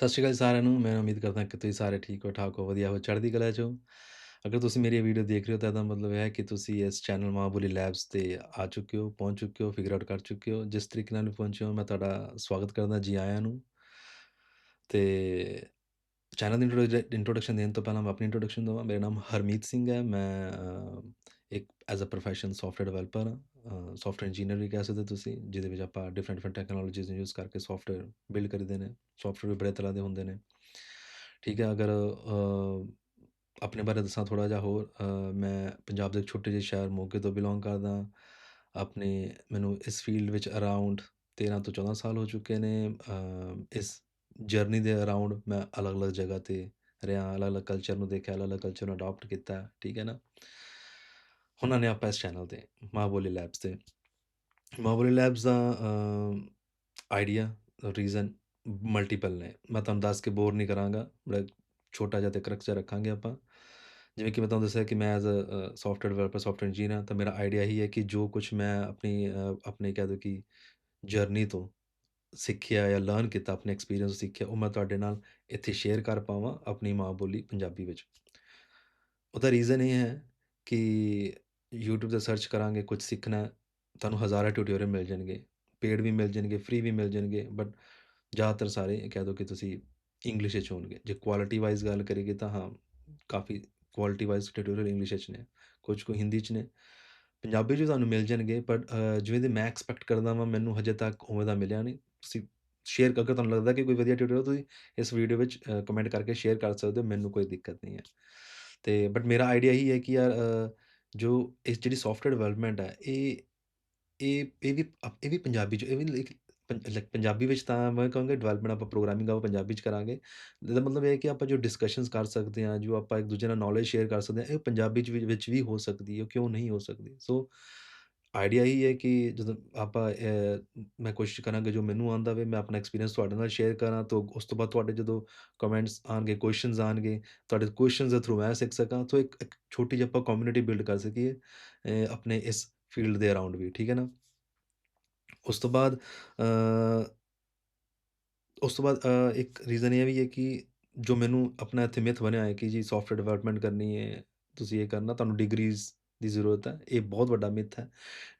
ਸਤਿ ਸ਼੍ਰੀ ਅਕਾਲ ਸਾਰਿਆਂ ਨੂੰ। ਮੈਂ ਉਮੀਦ ਕਰਦਾ ਕਿ ਤੁਸੀਂ ਸਾਰੇ ਠੀਕ ਹੋ, ਠਾਕ ਹੋ, ਵਧੀਆ ਹੋ, ਚੜ੍ਹਦੀ ਕਲਾ 'ਚ ਹੋ। ਅਗਰ ਤੁਸੀਂ ਮੇਰੀ ਵੀਡੀਓ ਦੇਖ ਰਹੇ ਹੋ ਤਾਂ ਇਹਦਾ ਮਤਲਬ ਇਹ ਹੈ ਕਿ ਤੁਸੀਂ ਇਸ ਚੈਨਲ ਮਾਂ ਬੋਲੀ ਲੈਬਸ ਤੇ ਆ ਚੁੱਕੇ ਹੋ, ਪਹੁੰਚ ਚੁੱਕੇ ਹੋ, ਫਿਗਰ ਆਊਟ ਕਰ ਚੁੱਕੇ ਹੋ। ਜਿਸ ਤਰੀਕੇ ਨਾਲ ਵੀ ਪਹੁੰਚੇ ਹੋ ਮੈਂ ਤੁਹਾਡਾ ਸਵਾਗਤ ਕਰਦਾ, ਜੀ ਆਇਆਂ ਨੂੰ। ਤੇ ਚੈਨਲ ਦੀ ਇੰਟਰੋਡ ਇੰਟਰੋਡਕਸ਼ਨ ਦੇਣ ਤੋਂ ਪਹਿਲਾਂ ਮੈਂ ਆਪਣੀ ਇੰਟਰੋਡਕਸ਼ਨ ਦੇਵਾਂ। ਮੇਰਾ ਨਾਮ ਹਰਮੀਤ ਸਿੰਘ ਹੈ। ਮੈਂ ਇੱਕ as a profession software developer ਹਾਂ। ਅ, ਸੌਫਟਵੇਅਰ ਇੰਜੀਨੀਅਰ ਵੀ ਕਹਿ ਸਕਦੇ ਤੁਸੀਂ, ਜਿਹਦੇ ਵਿੱਚ ਆਪਾਂ ਡਿਫਰੈਂਟ ਡਿਫਰੈਂਟ ਟੈਕਨੋਲੋਜੀਜ਼ ਨੂੰ ਯੂਜ਼ ਕਰਕੇ ਸੌਫਟਵੇਅਰ ਬਿਲਡ ਕਰਦੇ ਨੇ। ਸੌਫਟਵੇਅਰ ਵੀ ਬੜੇ ਤਰ੍ਹਾਂ ਦੇ ਹੁੰਦੇ ਨੇ। ਠੀਕ ਹੈ, ਅਗਰ ਆਪਣੇ ਬਾਰੇ ਦੱਸਾਂ ਥੋੜ੍ਹਾ ਜਿਹਾ ਹੋਰ ਮੈਂ ਪੰਜਾਬ ਦੇ ਛੋਟੇ ਜਿਹੇ ਸ਼ਹਿਰ ਮੋਗੇ ਤੋਂ ਬਿਲੋਂਗ ਕਰਦਾ ਆਪਣੇ ਮੈਨੂੰ ਇਸ ਫੀਲਡ ਵਿੱਚ ਅਰਾਊਂਡ 13 ਤੋਂ 14 ਸਾਲ ਹੋ ਚੁੱਕੇ ਨੇ। ਇਸ ਜਰਨੀ ਦੇ ਅਰਾਊਂਡ ਮੈਂ ਅਲੱਗ-ਅਲੱਗ ਜਗ੍ਹਾ ਤੇ ਰਿਹਾ, ਅਲੱਗ-ਅਲੱਗ ਕਲਚਰ ਨੂੰ ਦੇਖਿਆ, ਅਲੱਗ-ਅਲੱਗ ਕਲਚਰ ਨੂੰ ਅਡਾਪਟ ਕੀਤਾ, ਠੀਕ ਹੈ ਨਾ। ਉਹਨਾਂ ਨੇ ਆਪਾਂ ਇਸ ਚੈਨਲ ਤੇ, ਮਾਂ ਬੋਲੀ ਲੈਬਸ ਤੇ। ਮਾਂ ਬੋਲੀ ਲੈਬਸ ਦਾ ਆਈਡੀਆ, ਰੀਜ਼ਨ ਮਲਟੀਪਲ ਨੇ। ਮੈਂ ਤੁਹਾਨੂੰ ਦੱਸ ਕੇ ਬੋਰ ਨਹੀਂ ਕਰਾਂਗਾ, ਬੜਾ ਛੋਟਾ ਜਿਹਾ ਤੇ ਕਰਕ ਜਿਹਾ ਰੱਖਾਂਗੇ ਆਪਾਂ। ਜਿਵੇਂ ਕਿ ਮੈਂ ਤੁਹਾਨੂੰ ਦੱਸਿਆ ਕਿ ਮੈਂ as a software developer, software engineer ਹਾਂ, ਤਾਂ ਮੇਰਾ ਆਈਡੀਆ ਇਹੀ ਹੈ ਕਿ ਜੋ ਕੁਛ ਮੈਂ ਆਪਣੀ ਆਪਣੇ ਕਹਿ ਦਿਓ ਕਿ ਜਰਨੀ ਤੋਂ ਸਿੱਖਿਆ ਜਾਂ ਲਰਨ ਕੀਤਾ, ਆਪਣੇ ਐਕਸਪੀਰੀਅੰਸ ਤੋਂ ਸਿੱਖਿਆ, ਉਹ ਮੈਂ ਤੁਹਾਡੇ ਨਾਲ ਇੱਥੇ ਸ਼ੇਅਰ ਕਰ ਪਾਵਾਂ ਆਪਣੀ ਮਾਂ ਬੋਲੀ ਪੰਜਾਬੀ ਵਿੱਚ। ਉਹਦਾ ਰੀਜ਼ਨ ਇਹ ਹੈ ਕਿ ਯੂਟਿਊਬ ਤੇ ਸਰਚ ਕਰਾਂਗੇ, ਕੁਛ ਸਿੱਖਣਾ ਤੁਹਾਨੂੰ ਹਜ਼ਾਰਾਂ ਟਿਊਟੋਰੀਅਲ ਮਿਲ ਜਾਣਗੇ। ਪੇਡ ਵੀ ਮਿਲ ਜਾਣਗੇ, ਫ੍ਰੀ ਵੀ ਮਿਲ ਜਾਣਗੇ, ਬਟ ਜ਼ਿਆਦਾਤਰ ਸਾਰੇ ਕਹਿ ਦਿਓ ਕਿ ਤੁਸੀਂ ਇੰਗਲਿਸ਼ ਵਿੱਚ ਹੋਣਗੇ। ਜੇ ਕੁਆਲਿਟੀ ਵਾਈਜ਼ ਗੱਲ ਕਰੀਏ ਤਾਂ ਹਾਂ, ਕਾਫੀ ਕੁਆਲਿਟੀ ਵਾਈਜ਼ ਟਿਊਟੋਰੀਅਲ ਇੰਗਲਿਸ਼ ਵਿੱਚ ਨੇ, ਕੁਝ ਕੁ ਹਿੰਦੀ 'ਚ ਨੇ। ਪੰਜਾਬੀ 'ਚ ਵੀ ਤੁਹਾਨੂੰ ਮਿਲ ਜਾਣਗੇ, ਬਟ ਜਿਵੇਂ ਦੀ ਮੈਂ ਐਕਸਪੈਕਟ ਕਰਦਾ ਵਾਂ, ਮੈਨੂੰ ਹਜੇ ਤੱਕ ਉਵੇਂ ਦਾ ਮਿਲਿਆ ਨਹੀਂ। ਤੁਸੀਂ ਸ਼ੇਅਰ ਕਰਕੇ ਤੁਹਾਨੂੰ ਲੱਗਦਾ ਕਿ ਕੋਈ ਵਧੀਆ ਟਿਊਟੋਰੀਅਲ ਤੁਸੀਂ ਇਸ ਵੀਡੀਓ ਵਿੱਚ ਕਮੈਂਟ ਕਰਕੇ ਸ਼ੇਅਰ ਕਰ ਸਕਦੇ ਹੋ, ਮੈਨੂੰ ਕੋਈ ਦਿੱਕਤ ਨਹੀਂ ਹੈ। ਤੇ ਬਟ ਮੇਰਾ ਆਈਡੀਆ ਹੀ ਹੈ ਕਿ ਯਾਰ ਜੋ ਇਸ ਜਿਹੜੀ ਸੋਫਟਵੇਅਰ ਡਿਵੈਲਪਮੈਂਟ ਹੈ, ਇਹ ਇਹ ਇਹ ਵੀ ਅ, ਇਹ ਵੀ ਪੰਜਾਬੀ 'ਚ ਇਹ ਵੀ ਲਾਈਕ ਪੰਜਾਬੀ ਵਿੱਚ ਤਾਂ ਮੈਂ ਕਹਾਂਗਾ ਡਿਵੈਲਪਮੈਂਟ ਆਪਾਂ ਪ੍ਰੋਗਰਾਮਿੰਗ ਆਪਾਂ ਪੰਜਾਬੀ 'ਚ ਕਰਾਂਗੇ। ਇਹਦਾ ਮਤਲਬ ਇਹ ਹੈ ਕਿ ਆਪਾਂ ਜੋ ਡਿਸਕਸ਼ਨਜ਼ ਕਰ ਸਕਦੇ ਹਾਂ, ਜੋ ਆਪਾਂ ਇੱਕ-ਦੂਜੇ ਨਾਲ ਨੌਲੇਜ ਸ਼ੇਅਰ ਕਰ ਸਕਦੇ ਹਾਂ, ਇਹ ਪੰਜਾਬੀ 'ਚ ਵੀ ਵਿੱਚ ਵੀ ਹੋ ਸਕਦੀ ਹੈ, ਕਿਉਂ ਨਹੀਂ ਹੋ ਸਕਦੀ। ਸੋ ਆਈਡੀਆ ਹੀ ਹੈ ਕਿ ਜਦੋਂ ਆਪਾਂ ਅ, ਮੈਂ ਕੋਸ਼ਿਸ਼ ਕਰਾਂਗਾ ਜੋ ਮੈਨੂੰ ਆਉਂਦਾ ਵੇ, ਮੈਂ ਆਪਣਾ ਐਕਸਪੀਰੀਅੰਸ ਤੁਹਾਡੇ ਨਾਲ ਸ਼ੇਅਰ ਕਰਾਂ, ਤਾਂ ਉਸ ਤੋਂ ਬਾਅਦ ਤੁਹਾਡੇ ਜਦੋਂ ਕਮੈਂਟਸ ਆਉਣਗੇ, ਕੁਐਸ਼ਨਜ਼ ਆਉਣਗੇ, ਤੁਹਾਡੇ ਕੁਐਸ਼ਨਜ਼ ਦੇ ਥਰੂ ਮੈਂ ਸਿੱਖ ਸਕਾਂ, ਤਾਂ ਇੱਕ ਇੱਕ ਛੋਟੀ ਜਿਹੀ ਆਪਾਂ ਕਮਿਊਨਿਟੀ ਬਿਲਡ ਕਰ ਸਕੀਏ ਅ, ਆਪਣੇ ਇਸ ਫੀਲਡ ਦੇ ਅਰਾਊਂਡ ਵੀ, ਠੀਕ ਹੈ ਨਾ। ਉਸ ਤੋਂ ਬਾਅਦ ਅ ਉਸ ਤੋਂ ਬਾਅਦ ਅ, ਇੱਕ ਰੀਜ਼ਨ ਇਹ ਵੀ ਹੈ ਕਿ ਜੋ ਮੈਨੂੰ ਆਪਣਾ ਇੱਥੇ ਮਿਥ ਬਣਿਆ ਹੈ ਕਿ ਜੀ ਸੌਫਟਵੇਅਰ ਡਿਵੈਲਪਮੈਂਟ ਕਰਨੀ ਹੈ, ਤੁਸੀਂ ਇਹ ਕਰਨਾ, ਤੁਹਾਨੂੰ ਡਿਗਰੀਜ਼ ਦੀ ਜ਼ਰੂਰਤ ਹੈ। ਇਹ ਬਹੁਤ ਵੱਡਾ ਮਿੱਥ ਹੈ।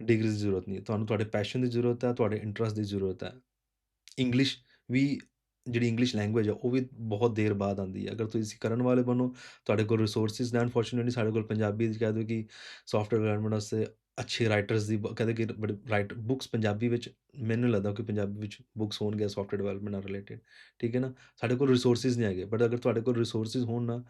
ਡਿਗਰੀ ਦੀ ਜ਼ਰੂਰਤ ਨਹੀਂ ਤੁਹਾਨੂੰ ਤੁਹਾਡੇ ਪੈਸ਼ਨ ਦੀ ਜ਼ਰੂਰਤ ਹੈ, ਤੁਹਾਡੇ ਇੰਟਰਸਟ ਦੀ ਜ਼ਰੂਰਤ ਹੈ। ਇੰਗਲਿਸ਼ ਵੀ ਜਿਹੜੀ ਇੰਗਲਿਸ਼ ਲੈਂਗੁਏਜ ਹੈ, ਉਹ ਵੀ ਬਹੁਤ ਦੇਰ ਬਾਅਦ ਆਉਂਦੀ ਹੈ। ਅਗਰ ਤੁਸੀਂ ਕਰਨ ਵਾਲੇ ਬਣੋ, ਤੁਹਾਡੇ ਕੋਲ ਰਿਸੋਰਸਿਸ ਨੇ ਅਨਫੋਰਚੂਨੇਟਲੀ ਸਾਡੇ ਕੋਲ ਪੰਜਾਬੀ 'ਚ ਕਹਿ ਦਿਓ ਕਿ ਸੌਫਟਵੇਅਰ ਡਿਵੈਲਪਮੈਂਟ ਵਾਸਤੇ ਅੱਛੇ ਰਾਈਟਰਸ ਦੀ ਬ ਕਹਿੰਦੇ ਕਿ ਬੜੇ ਰਾਈਟ ਬੁੱਕਸ ਪੰਜਾਬੀ ਵਿੱਚ ਮੈਨੂੰ ਲੱਗਦਾ ਕਿ ਪੰਜਾਬੀ ਵਿੱਚ ਬੁੱਕਸ ਹੋਣਗੇ ਸੌਫਟਵੇਅਰ ਡਿਵੈਲਪਮੈਂਟ ਨਾਲ ਰਿਲੇਟਿਡ, ਠੀਕ ਹੈ ਨਾ। ਸਾਡੇ ਕੋਲ ਰਿਸੋਰਸਿਸ ਨਹੀਂ ਹੈਗੇ, ਬਟ ਅਗਰ ਤੁਹਾਡੇ ਕੋਲ ਰਿਸੋਰਸਿਸ ਹੋਣ ਨਾ,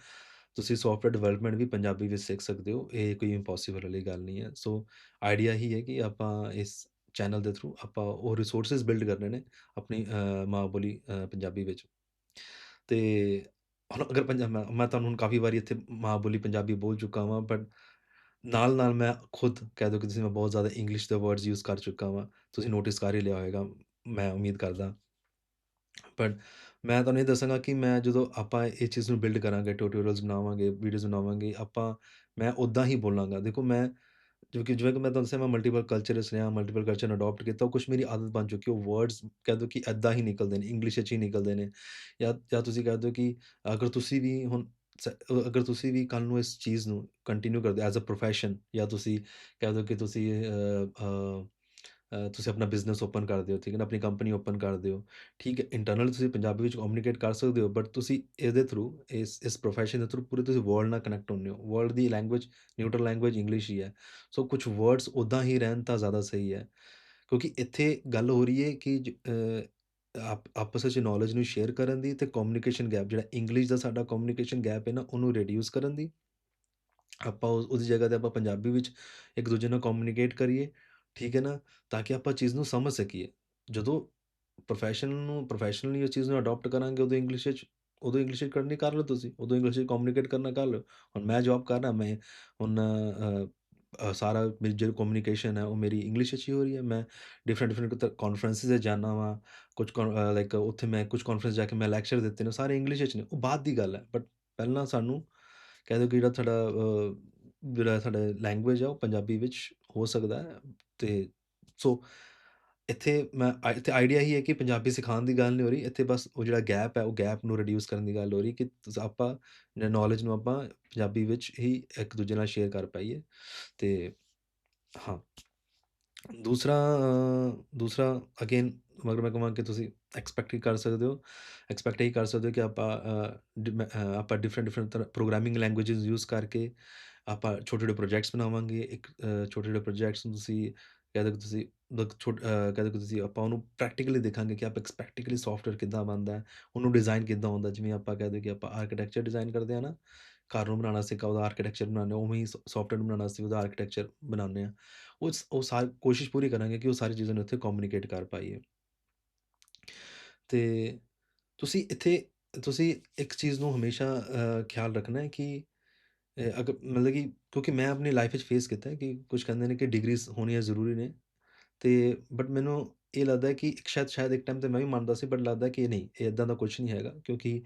ਤੁਸੀਂ ਸੌਫਟਵੇਅਰ ਡਿਵੈਲਪਮੈਂਟ ਵੀ ਪੰਜਾਬੀ ਵਿੱਚ ਸਿੱਖ ਸਕਦੇ ਹੋ। ਇਹ ਕੋਈ ਇੰਪੋਸੀਬਲ ਵਾਲੀ ਗੱਲ ਨਹੀਂ ਹੈ। ਸੋ ਆਈਡੀਆ ਇਹੀ ਹੈ ਕਿ ਆਪਾਂ ਇਸ ਚੈਨਲ ਦੇ ਥਰੂ ਆਪਾਂ ਉਹ ਰਿਸੋਰਸਿਸ ਬਿਲਡ ਕਰਨੇ ਨੇ ਆਪਣੀ ਮਾਂ ਬੋਲੀ ਪੰਜਾਬੀ ਵਿੱਚ। ਤੇ ਹੁਣ ਅਗਰ ਪੰਜਾ ਮੈਂ ਤੁਹਾਨੂੰ ਹੁਣ ਕਾਫ਼ੀ ਵਾਰੀ ਇੱਥੇ ਮਾਂ ਬੋਲੀ ਪੰਜਾਬੀ ਬੋਲ ਚੁੱਕਾ ਵਾਂ, ਬਟ ਨਾਲ-ਨਾਲ ਮੈਂ ਖੁਦ ਕਹਿ ਦਿਓ ਕਿ ਤੁਸੀਂ ਮੈਂ ਬਹੁਤ ਜ਼ਿਆਦਾ ਇੰਗਲਿਸ਼ ਦੇ ਵਰਡਸ ਯੂਜ਼ ਕਰ ਚੁੱਕਾ ਵਾਂ। ਤੁਸੀਂ ਨੋਟਿਸ ਕਰ ਹੀ ਲਿਆ ਹੋਏਗਾ, ਮੈਂ ਉਮੀਦ ਕਰਦਾ। ਬਟ ਮੈਂ ਤੁਹਾਨੂੰ ਇਹ ਦੱਸਾਂਗਾ ਕਿ ਮੈਂ ਜਦੋਂ ਆਪਾਂ ਇਹ ਚੀਜ਼ ਨੂੰ ਬਿਲਡ ਕਰਾਂਗੇ, ਟਿਊਟੋਰੀਅਲਸ ਬਣਾਵਾਂਗੇ, ਵੀਡੀਓਜ਼ ਬਣਾਵਾਂਗੇ, ਆਪਾਂ ਮੈਂ ਉੱਦਾਂ ਹੀ ਬੋਲਾਂਗਾ। ਦੇਖੋ ਮੈਂ ਜੋ ਕਿ ਜਿਵੇਂ ਕਿ ਮੈਂ ਤੁਹਾਨੂੰ ਦੱਸਿਆ ਮੈਂ ਮਲਟੀਪਲ ਕਲਚਰਸ 'ਚ ਰਿਹਾ, ਮਲਟੀਪਲ ਕਲਚਰ ਨੂੰ ਅਡੌਪਟ ਕੀਤਾ, ਉਹ ਕੁਛ ਮੇਰੀ ਆਦਤ ਬਣ ਚੁੱਕੀ ਉਹ ਵਰਡਸ ਕਹਿ ਦਿਓ ਕਿ ਏਦਾਂ ਹੀ ਨਿਕਲਦੇ ਨੇ, ਇੰਗਲਿਸ਼ ਵਿੱਚ ਹੀ ਨਿਕਲਦੇ ਨੇ ਜਾਂ ਜਾਂ ਤੁਸੀਂ ਕਹਿ ਦਿਓ ਕਿ ਅਗਰ ਤੁਸੀਂ ਵੀ ਹੁਣ ਸ ਅਗਰ ਤੁਸੀਂ ਵੀ ਕੱਲ੍ਹ ਨੂੰ ਇਸ ਚੀਜ਼ ਨੂੰ ਕੰਟੀਨਿਊ ਕਰਦੇ ਐਜ਼ ਅ ਪ੍ਰੋਫੈਸ਼ਨ ਜਾਂ ਤੁਸੀਂ ਕਹਿ ਦਿਓ ਕਿ ਤੁਸੀਂ ਤੁਸੀਂ ਆਪਣਾ ਬਿਜ਼ਨਸ ਓਪਨ ਕਰਦੇ ਹੋ, ਠੀਕ ਹੈ ਨਾ, ਆਪਣੀ ਕੰਪਨੀ ਓਪਨ ਕਰਦੇ ਹੋ, ਠੀਕ ਹੈ। ਇੰਟਰਨਲ ਤੁਸੀਂ ਪੰਜਾਬੀ ਵਿੱਚ ਕਮਿਊਨੀਕੇਟ ਕਰ ਸਕਦੇ ਹੋ, ਬਟ ਤੁਸੀਂ ਇਹਦੇ ਥਰੂ ਇਸ ਇਸ ਪ੍ਰੋਫੈਸ਼ਨ ਦੇ ਥਰੂ ਪੂਰੇ ਤੁਸੀਂ ਵਰਲਡ ਨਾਲ ਕਨੈਕਟ ਹੁੰਦੇ ਹੋ। ਵਰਲਡ ਦੀ ਲੈਂਗੁਏਜ ਨਿਊਟਰਲ ਲੈਂਗੁਏਜ ਇੰਗਲਿਸ਼ ਹੀ ਹੈ। ਸੋ ਕੁਛ ਵਰਡਸ ਉੱਦਾਂ ਹੀ ਰਹਿਣ ਤਾਂ ਜ਼ਿਆਦਾ ਸਹੀ ਹੈ। ਕਿਉਂਕਿ ਇੱਥੇ ਗੱਲ ਹੋ ਰਹੀ ਹੈ ਕਿ ਜ ਆਪ ਆਪਸ ਵਿੱਚ ਨੌਲੇਜ ਨੂੰ ਸ਼ੇਅਰ ਕਰਨ ਦੀ ਤੇ ਕਮਿਊਨੀਕੇਸ਼ਨ ਗੈਪ ਜਿਹੜਾ ਇੰਗਲਿਸ਼ ਦਾ ਸਾਡਾ ਕਮਿਊਨੀਕੇਸ਼ਨ ਗੈਪ ਹੈ ਨਾ, ਉਹਨੂੰ ਰਿਡਿਊਸ ਕਰਨ ਦੀ। ਆਪਾਂ ਉਸ ਉਹਦੀ ਜਗ੍ਹਾ ਤੇ ਆਪਾਂ ਪੰਜਾਬੀ ਵਿੱਚ ਇੱਕ-ਦੂਜੇ ਨਾਲ ਕਮਿਊਨੀਕੇਟ ਕਰੀਏ, ਠੀਕ ਹੈ ਨਾ, ਤਾਂ ਕਿ ਆਪਾਂ ਚੀਜ਼ ਨੂੰ ਸਮਝ ਸਕੀਏ। ਜਦੋਂ ਪ੍ਰੋਫੈਸ਼ਨ ਨੂੰ ਪ੍ਰੋਫੈਸ਼ਨਲੀ ਉਸ ਚੀਜ਼ ਨੂੰ ਅਡੌਪਟ ਕਰਾਂਗੇ, ਉਦੋਂ ਇੰਗਲਿਸ਼ ਵਿੱਚ ਉਦੋਂ ਇੰਗਲਿਸ਼ ਵਿੱਚ ਕਰਨੀ ਕਰ ਲਓ ਤੁਸੀਂ, ਉਦੋਂ ਇੰਗਲਿਸ਼ ਵਿੱਚ ਕਮਿਊਨੀਕੇਟ ਕਰਨਾ ਕਰ ਲਓ। ਹੁਣ ਮੈਂ ਜੌਬ ਕਰ ਰਿਹਾ, ਮੈਂ ਹੁਣ ਸਾਰਾ ਮੇਰੀ ਜਿਹੜੀ ਕਮਿਊਨੀਕੇਸ਼ਨ ਹੈ, ਉਹ ਮੇਰੀ ਇੰਗਲਿਸ਼ ਵਿੱਚ ਹੀ ਹੋ ਰਹੀ ਹੈ। ਮੈਂ ਡਿਫਰੈਂਟ ਡਿਫਰੈਂਟ ਤ ਕਾਨਫਰੰਸਿਸ ਵਿੱਚ ਜਾਂਦਾ ਵਾਂ, ਕੁਛ ਕ ਲਾਈਕ ਉੱਥੇ ਮੈਂ ਕੁਛ ਕਾਨਫਰੰਸ ਜਾ ਕੇ ਮੈਂ ਲੈਕਚਰ ਦਿੱਤੇ ਨੇ, ਸਾਰੇ ਇੰਗਲਿਸ਼ ਵਿੱਚ ਨੇ, ਉਹ ਬਾਅਦ ਦੀ ਗੱਲ ਹੈ। ਬਟ ਪਹਿਲਾਂ ਸਾਨੂੰ ਕਹਿ ਦਿਓ ਕਿ ਜਿਹੜਾ ਸਾਡਾ ਜਿਹੜਾ ਸਾਡਾ ਲੈਂਗੁਏਜ ਹੈ, ਉਹ ਪੰਜਾਬੀ ਵਿੱਚ ਹੋ ਸਕਦਾ ਹੈ ਤੇ ਸੋ ਇੱਥੇ ਮੈਂ ਇੱਥੇ ਆਈਡੀਆ ਹੀ ਹੈ ਕਿ ਪੰਜਾਬੀ ਸਿਖਾਉਣ ਦੀ ਗੱਲ ਨਹੀਂ ਹੋ ਰਹੀ, ਇੱਥੇ ਬਸ ਉਹ ਜਿਹੜਾ ਗੈਪ ਹੈ, ਉਹ ਗੈਪ ਨੂੰ ਰਿਡਿਊਸ ਕਰਨ ਦੀ ਗੱਲ ਹੋ ਰਹੀ ਕਿ ਤੁਸ ਆਪਾਂ ਨੌਲੇਜ ਨੂੰ ਆਪਾਂ ਪੰਜਾਬੀ ਵਿੱਚ ਹੀ ਇੱਕ ਦੂਜੇ ਨਾਲ ਸ਼ੇਅਰ ਕਰ ਪਾਈਏ। ਤੇ ਹਾਂ। ਦੂਸਰਾ ਦੂਸਰਾ ਅਗੇਨ ਮਗਰ ਮੈਂ ਕਹਾਂ ਕਿ ਤੁਸੀਂ ਐਕਸਪੈਕਟ ਹੀ ਕਰ ਸਕਦੇ ਹੋ। ਐਕਸਪੈਕਟ ਇਹੀ ਕਰ ਸਕਦੇ ਹੋ ਕਿ ਆਪਾਂ ਅ, ਆਪਾਂ ਡਿਫਰੈਂਟ ਡਿਫਰੈਂਟ ਤਰ੍ਹਾਂ ਪ੍ਰੋਗਰਾਮਿੰਗ ਲੈਂਗੁਏਜਿਸ ਯੂਜ਼ ਕਰਕੇ ਆਪਾਂ ਛੋਟੇ-ਛੋਟੇ ਪ੍ਰੋਜੈਕਟਸ ਬਣਾਵਾਂਗੇ। ਇੱਕ ਛੋਟੇ-ਛੋਟੇ ਪ੍ਰੋਜੈਕਟਸ ਨੂੰ ਤੁਸੀਂ ਕਹਿ ਦੋ ਕਿ ਤੁਸੀਂ ਦ ਕਹਿ ਦੋ ਕਿ ਤੁਸੀਂ ਆਪਾਂ ਉਹਨੂੰ ਪ੍ਰੈਕਟੀਕਲੀ ਦੇਖਾਂਗੇ ਕਿ ਆਪਾਂ ਪ੍ਰੈਕਟੀਕਲੀ ਸੋਫਟਵੇਅਰ ਕਿੱਦਾਂ ਬਣਦਾ ਹੈ, ਉਹਨੂੰ ਡਿਜ਼ਾਇਨ ਕਿੱਦਾਂ ਹੁੰਦਾ। ਜਿਵੇਂ ਆਪਾਂ ਕਹਿ ਦਈਏ ਕਿ ਆਪਾਂ ਆਰਕੀਟੈਕਚਰ ਡਿਜ਼ਾਇਨ ਕਰਦੇ ਹਾਂ ਨਾ, ਘਰ ਨੂੰ ਬਣਾਉਣਾ ਸਿੱਖਾ ਉਹਦਾ ਆਰਕੀਟੈਕਚਰ ਬਣਾਉਂਦੇ ਹਾਂ, ਉਵੇਂ ਹੀ ਸ ਸੋਫਟਵੇਅਰ ਬਣਾਉਣਾ ਸੀ ਉਹਦਾ ਆਰਕੀਟੈਕਚਰ ਬਣਾਉਂਦੇ ਹਾਂ। ਉਹ ਸ ਉਹ ਸਾਰ ਕੋਸ਼ਿਸ਼ ਪੂਰੀ ਕਰਾਂਗੇ ਕਿ ਉਹ ਸਾਰੀ ਚੀਜ਼ਾਂ ਨੂੰ ਇੱਥੇ ਕਮਿਊਨੀਕੇਟ ਕਰ ਪਾਈਏ। ਤੇ ਤੁਸੀਂ ਇੱਥੇ ਤੁਸੀਂ ਇੱਕ ਚੀਜ਼ ਨੂੰ ਹਮੇਸ਼ਾ ਖਿਆਲ ਰੱਖਣਾ ਹੈ ਕਿ ਅ, ਅਗ ਮਤਲਬ ਕਿ ਕਿਉਂਕਿ ਮੈਂ ਆਪਣੀ ਲਾਈਫ ਵਿੱਚ ਫੇਸ ਕੀਤਾ ਹੈ ਕਿ ਕੁਛ ਕਹਿੰਦੇ ਨੇ ਕਿ ਡਿਗਰੀਜ਼ ਹੋਣੀਆਂ ਜ਼ਰੂਰੀ ਨੇ ਤੇ ਬਟ ਮੈਨੂੰ ਇਹ ਲੱਗਦਾ ਕਿ ਇੱਕ ਸ਼ਾਇਦ ਸ਼ਾਇਦ ਇੱਕ ਟਾਈਮ ਤੇ ਮੈਂ ਵੀ ਮੰਨਦਾ ਸੀ ਬਟ ਲੱਗਦਾ ਕਿ ਨਹੀਂ, ਇਹ ਏਦਾਂ ਦਾ ਕੁਛ ਨਹੀਂ ਹੈਗਾ ਕਿਉਂਕਿ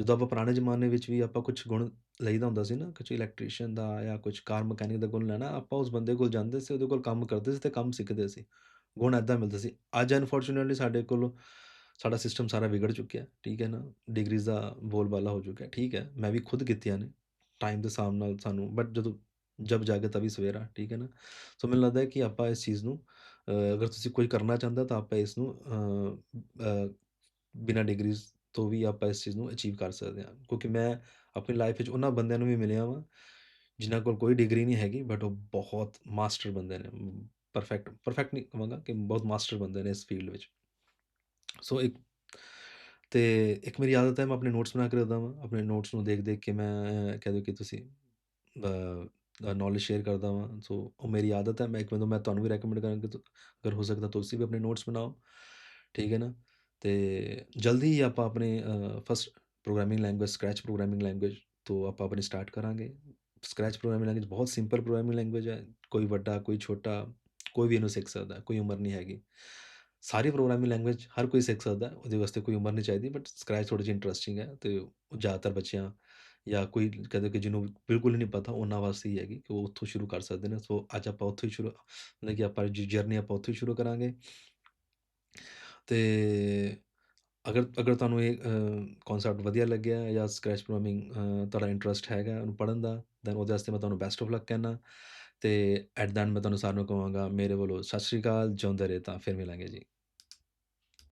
ਜਦੋਂ ਆਪਾਂ ਪੁਰਾਣੇ ਜ਼ਮਾਨੇ ਵਿੱਚ ਵੀ ਆਪਾਂ ਕੁਛ ਗੁਣ ਲਈਦਾ ਹੁੰਦਾ ਸੀ ਨਾ, ਕੁਛ ਇਲੈਕਟ੍ਰੀਸ਼ੀਅਨ ਦਾ ਜਾਂ ਕੁਛ ਕਾਰ ਮਕੈਨਿਕ ਦਾ ਗੁਣ ਲੈਣਾ, ਆਪਾਂ ਉਸ ਬੰਦੇ ਕੋਲ ਜਾਂਦੇ ਸੀ, ਉਹਦੇ ਕੋਲ ਕੰਮ ਕਰਦੇ ਸੀ ਤੇ ਕੰਮ ਸਿੱਖਦੇ ਸੀ। ਗੁਣ ਏਦਾਂ ਮਿਲਦੇ ਸੀ। ਅੱਜ ਅਨਫੋਰਚੂਨੇਟਲੀ ਸਾਡੇ ਕੋਲ ਸਾਡਾ ਸਿਸਟਮ ਸਾਰਾ ਵਿਗੜ ਚੁੱਕਿਆ, ਠੀਕ ਹੈ ਨਾ? ਡਿਗਰੀਜ਼ ਦਾ ਬੋਲਬਾਲਾ ਹੋ ਚੁੱਕਿਆ, ਠੀਕ ਹੈ, ਮੈਂ ਵੀ ਖੁਦ ਕੀਤੀਆਂ ਨੇ, ਟਾਈਮ ਦੇ ਹਿਸਾਬ ਨਾਲ ਸਾਨੂੰ ਬਟ ਜਦੋਂ ਜਬ ਜਾਗੇ ਤਭੀ ਸਵੇਰਾ, ਠੀਕ ਹੈ ਨਾ? ਸੋ ਮੈਨੂੰ ਲੱਗਦਾ ਹੈ ਕਿ ਆਪਾਂ ਇਸ ਚੀਜ਼ ਨੂੰ ਅਗਰ ਤੁਸੀਂ ਕੋਈ ਕਰਨਾ ਚਾਹੁੰਦਾ ਤਾਂ ਆਪਾਂ ਇਸ ਨੂੰ ਬਿਨਾਂ ਡਿਗਰੀਜ਼ ਤੋਂ ਵੀ ਆਪਾਂ ਇਸ ਚੀਜ਼ ਨੂੰ ਅਚੀਵ ਕਰ ਸਕਦੇ ਹਾਂ। ਕਿਉਂਕਿ ਮੈਂ ਆਪਣੀ ਲਾਈਫ ਵਿੱਚ ਉਹਨਾਂ ਬੰਦਿਆਂ ਨੂੰ ਵੀ ਮਿਲਿਆ ਵਾਂ, ਜਿਨ੍ਹਾਂ ਕੋਲ ਕੋਈ ਡਿਗਰੀ ਨਹੀਂ ਹੈਗੀ ਬਟ ਉਹ ਬਹੁਤ ਮਾਸਟਰ ਬੰਦੇ ਨੇ। ਪਰਫੈਕਟ ਪਰਫੈਕਟ ਨਹੀਂ ਕਹਾਂਗਾ ਕਿ ਬਹੁਤ ਮਾਸਟਰ ਬੰਦੇ ਨੇ ਇਸ ਫੀਲਡ ਵਿੱਚ। ਸੋ ਇੱਕ ਅਤੇ ਇੱਕ ਮੇਰੀ ਆਦਤ ਹੈ ਮੈਂ ਆਪਣੇ ਨੋਟਸ ਬਣਾ ਕੇ ਰੱਖਦਾ ਵਾਂ। ਆਪਣੇ ਨੋਟਸ ਨੂੰ ਦੇਖ-ਦੇਖ ਕੇ ਮੈਂ ਕਹਿ ਦਓ ਕਿ ਤੁਸੀਂ ਨੌਲੇਜ ਸ਼ੇਅਰ ਕਰਦਾ ਵਾਂ। ਸੋ ਉਹ ਮੇਰੀ ਆਦਤ ਹੈ। ਮੈਂ ਇੱਕ ਮੈਂ ਤੁਹਾਨੂੰ ਵੀ ਰੈਕਮੈਂਡ ਕਰਾਂਗਾ ਅਗਰ ਹੋ ਸਕਦਾ ਤੁਸੀਂ ਵੀ ਆਪਣੇ ਨੋਟਸ ਬਣਾਓ, ਠੀਕ ਹੈ ਨਾ? ਤੇ ਜਲਦੀ ਹੀ ਆਪਾਂ ਆਪਣੇ first programming language Scratch programming language ਤੋਂ ਆਪਾਂ ਆਪਣੀ ਸਟਾਰਟ ਕਰਾਂਗੇ। ਸਕ੍ਰੈਚ ਪ੍ਰੋਗਰਾਮਿੰਗ ਲੈਂਗੁਏਜ ਬਹੁਤ ਸਿੰਪਲ ਪ੍ਰੋਗਰਾਮਿੰਗ ਲੈਂਗੁਏਜ ਹੈ। ਕੋਈ ਵੱਡਾ, ਕੋਈ ਛੋਟਾ, ਕੋਈ ਵੀ ਇਹਨੂੰ ਸਿੱਖ ਸਕਦਾ, ਕੋਈ ਉਮਰ ਨਹੀਂ ਹੈਗੀ। ਸਾਰੀ ਪ੍ਰੋਗਰਾਮਿੰਗ ਲੈਂਗੁਏਜ ਹਰ ਕੋਈ ਸਿੱਖ ਸਕਦਾ, ਉਹਦੇ ਵਾਸਤੇ ਕੋਈ ਉਮਰ ਨਹੀਂ ਚਾਹੀਦੀ ਬਟ ਸਕ੍ਰੈਚ ਥੋੜ੍ਹੀ ਜਿਹੀ ਇੰਟਰਸਟਿੰਗ ਹੈ ਤੇ ਉਹ ਜ਼ਿਆਦਾਤਰ ਬੱਚਿਆਂ ਜਾਂ ਕੋਈ ਕਹਿੰਦੇ ਕਿ ਜਿਹਨੂੰ ਬਿਲਕੁਲ ਹੀ ਨਹੀਂ ਪਤਾ ਉਹਨਾਂ ਵਾਸਤੇ ਹੀ ਹੈਗੀ ਕਿ ਉਹ ਉੱਥੋਂ ਸ਼ੁਰੂ ਕਰ ਸਕਦੇ ਨੇ। ਸੋ ਅੱਜ ਆਪਾਂ ਉੱਥੋਂ ਹੀ ਸ਼ੁਰੂ ਮਤਲਬ ਕਿ ਆਪਾਂ ਜ ਜਰਨੀ ਆਪਾਂ ਉੱਥੋਂ ਹੀ ਸ਼ੁਰੂ ਕਰਾਂਗੇ। ਤੇ ਅਗਰ ਅਗਰ ਤੁਹਾਨੂੰ ਇਹ ਅ, ਕਨਸੈਪਟ ਵਧੀਆ ਲੱਗਿਆ ਜਾਂ ਸਕ੍ਰੈਚ ਪ੍ਰੋਗਰਾਮਿੰਗ ਤੁਹਾਡਾ ਇੰਟਰਸਟ ਹੈਗਾ ਉਹਨੂੰ ਪੜ੍ਹਨ ਦਾ, ਦੈਨ ਉਹਦੇ ਵਾਸਤੇ ਮੈਂ ਤੁਹਾਨੂੰ ਬੈਸਟ ਆਫ ਲੱਕ ਕਹਿੰਦਾ ਤੇ ਐਟ ਦੈਨ ਮੈਂ ਤੁਹਾਨੂੰ ਸਾਰਿਆਂ ਨੂੰ ਕਹਾਂਗਾ ਮੇਰੇ ਵੱਲੋਂ ਸਤਿ ਸ਼੍ਰੀ ਅਕਾਲ, ਜਿਉਂਦੇ ਰਹੇ ਤਾਂ ਫਿਰ ਮਿਲਾਂਗੇ ਜੀ।